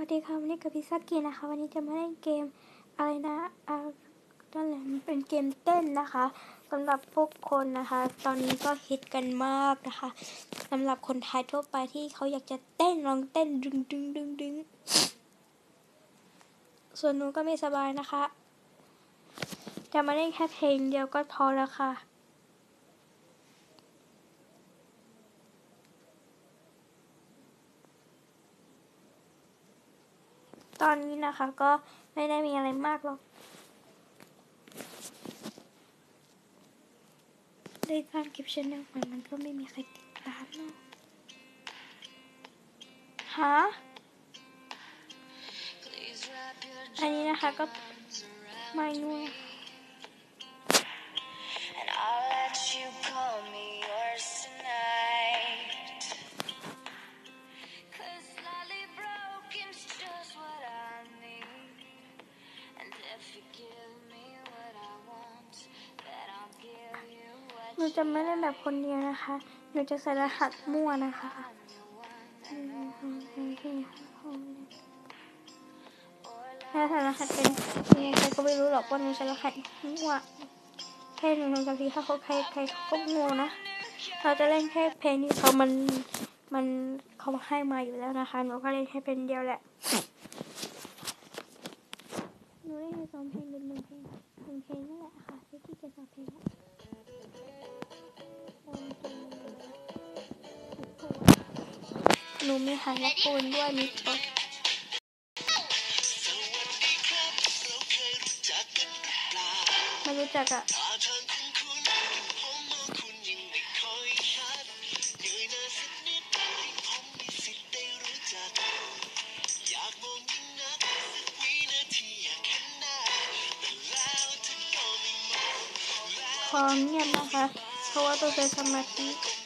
วัสดีค่ะวันนี้กับพิซซ่ากินนะคะ วันนี้จะมาเล่นเกมอะไรนะอ่านั่นแหละมันเป็นเกมเต้นนะคะสำหรับพวกคนนะคะ ตอนนี้ก็ฮิตกันมากนะคะสำหรับคนไทยทั่วไปที่เขาอยากจะเต้นลองเต้นดึงดึงดึงดึงส่วนหนูก็ไม่สบายนะคะ จะมาเล่นแค่เพลงเดียวก็พอแล้วค่ะ ตอนนี้นะคะก็ไม่ได้มีอะไรมากหรอกได้สร้างคลิปชแนลมันมันก็ไม่มีใครติดตามเนาะฮะอันนี้นะคะก็ไม่นู่น จะไม่เล่นแบบคนเดียวนะคะ หนูจะใส่รหัสมั่วนะคะถ้าใส่รหัสเป็นยังไงใครก็ไม่รู้หรอกว่าหนูใส่รหัสมั่วแค่หนูทำกับพี่ถ้าเขาใครใครเขาก็งงนะ เราจะเล่นแค่เพลงที่เขามันมันเขาให้มาอยู่แล้วนะคะ หนูก็เล่นแค่เพลงเดียวแหละ หนูเล่นแค่สองเพลงหรือหนึ่งเพลง หนูมีหางนกปูนด้วยมีตัวไม่รู้จักอะขอเงียบนะคะ เพราะว่าต้องใช้สมาธิ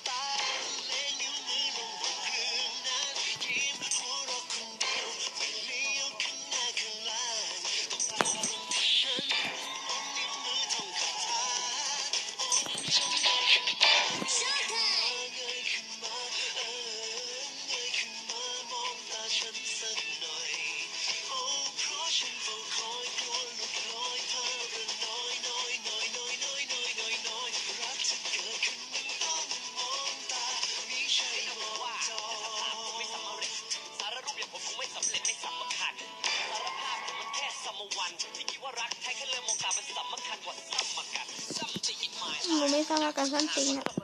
นหมาย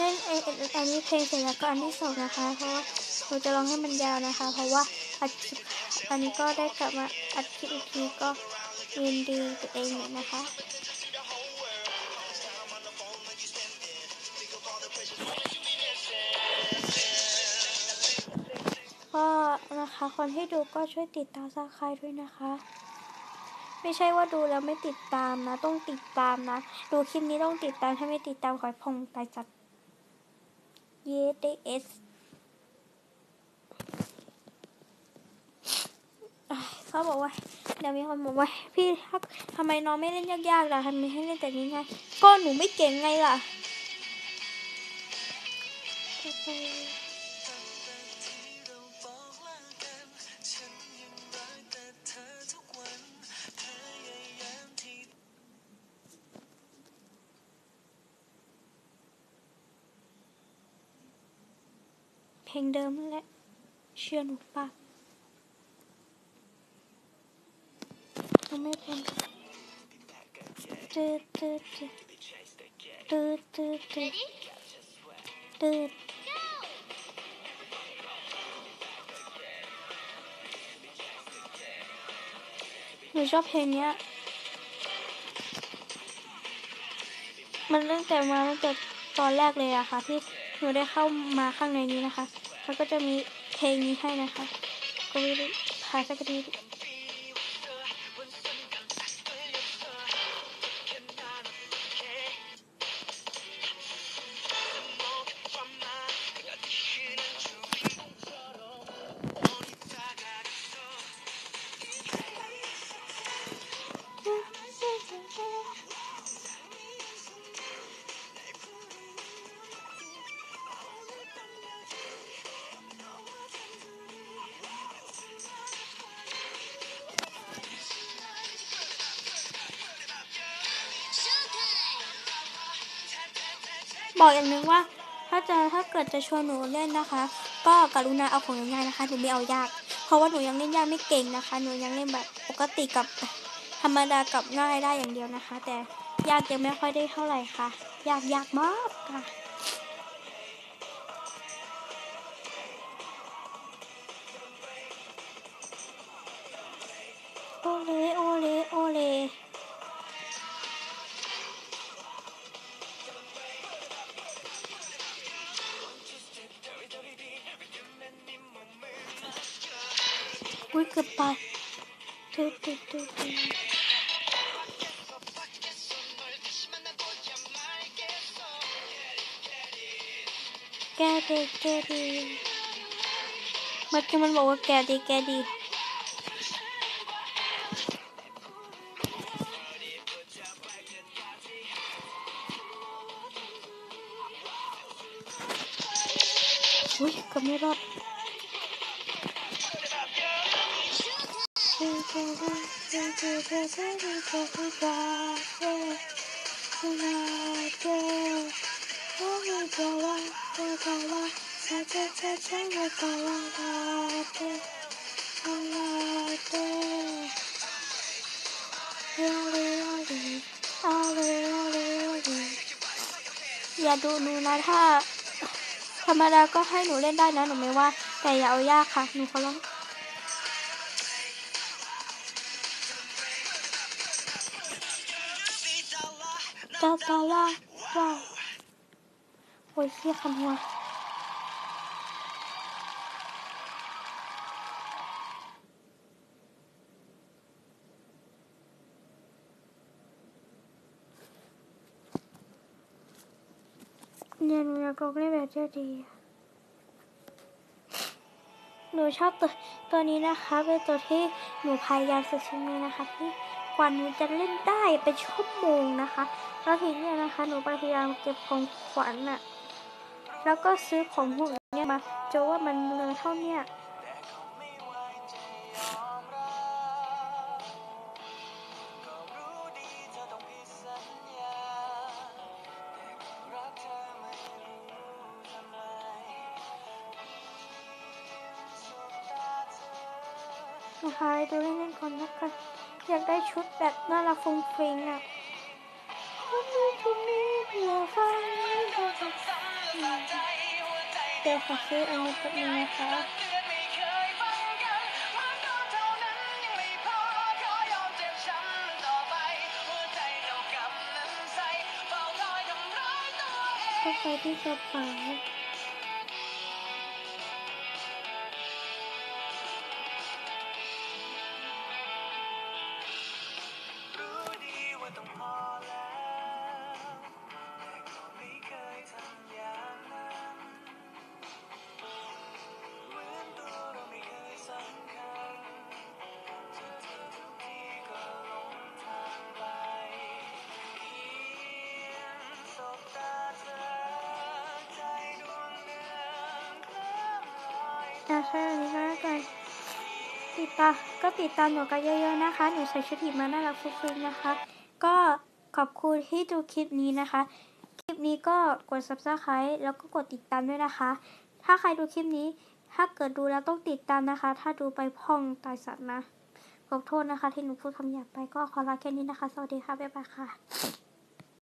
เล่นไออันนี้เพลงเสร็จแล้วก็อันที่สองนะคะ เพราะว่าเราจะร้องให้มันยาวนะคะ เพราะว่าอัดคลิปอันนี้ก็ได้กลับมาอัดคลิปอีกทีก็ยินดีตัวเองอยู่นะคะก็นะคะคนที่ดูก็ช่วยติดตามซับสไครด้วยนะคะ ไม่ใช่ว่าดูแล้วไม่ติดตามนะ ต้องติดตามนะ ดูคลิปนี้ต้องติดตามถ้าไม่ติดตามขอให้พงตายจัด เยเดเอสเขาบอกว่าเดี๋ยวมีคนบอกว่าพี่ทักทำไมน้องไม่เล่นยากๆล่ะทำไมให้เล่นแต่นี้ไงก็หนูไม่เก่งไงล่ะ เพลงเดิมแหละ เชื่อหนูปะหนูไม่เป็นตืดตืดตืดตืดตืดตืดหนูชอบเพลงเนี้ย มันตั้งแต่มาตั้งแต่ตอนแรกเลยอะค่ะที่ หนูได้เข้ามาข้างในนี้นะคะ แล้วก็จะมีเพลงนี้ให้นะคะ ก็ไม่ได้พาสักที บอกอย่างนึงว่า ถ้าจะถ้าเกิดจะชวนหนูเล่นนะคะ ก็กรุณาเอาของง่ายๆนะคะหนูไม่เอายาก เพราะว่าหนูยังเล่นยากไม่เก่งนะคะ หนูยังเล่นแบบปกติกับธรรมดากับง่ายได้อย่างเดียวนะคะ แต่ยากยังไม่ค่อยได้เท่าไหร่ค่ะ ยากยากมากค่ะโอเลโอเลโอเล อุ้ยเกือบไปตึ๊ดตึ๊ดตึ๊ดตึ๊ดแกดี อย่าดูหนูนะถ้า ธรรมดาก็ให้หนูเล่นได้นะหนูไม่ว่า แต่อย่าเอายากค่ะหนูขอร้อง จาตาลาว้าวโอ้ยเสียคันหัวเนี่ยหนูอยากลองเล่นแบบเจ้าดี หนูชอบตัวตัวนี้นะคะ เป็นตัวที่หนูพยายามสุดชิ้นนี้นะคะที่ กว่าหนูจะเล่นได้เป็นชั่วโมงนะคะ แล้วทีนี้นะคะ หนูพยายามเก็บของขวัญน่ะแล้วก็ซื้อของพวกเนี้ยมาจนว่ามันเหลยเท่าเนี้ยนะคะดูเล่นๆก่อนนะคะ อยากได้ชุดแบบน่ารักฟุ้งฟิ้งอะคนนี้คนนี้เพื่อฟังเดี๋ยวขอซื้ออันนี้แป๊บนึงนะคะก็ไปที่กระเป๋า อะใช่อันนี้ก็แล้วกันติดตาก็ติดตามหนูกันเยอะๆนะคะ หนูใส่ชุดหิมะน่ารักฟุ้งฟิ้งนะคะ ก็ขอบคุณที่ดูคลิปนี้นะคะ คลิปนี้ก็กด subscribe แล้วก็กดติดตามด้วยนะคะ ถ้าใครดูคลิปนี้ ถ้าเกิดดูแล้วต้องติดตามนะคะ ถ้าดูไปพองตายสัตว์นะขอโทษนะคะที่หนูพูดคำหยาบไปก็ขอลาแค่นี้นะคะ สวัสดีค่ะ บ๊ายบายค่ะ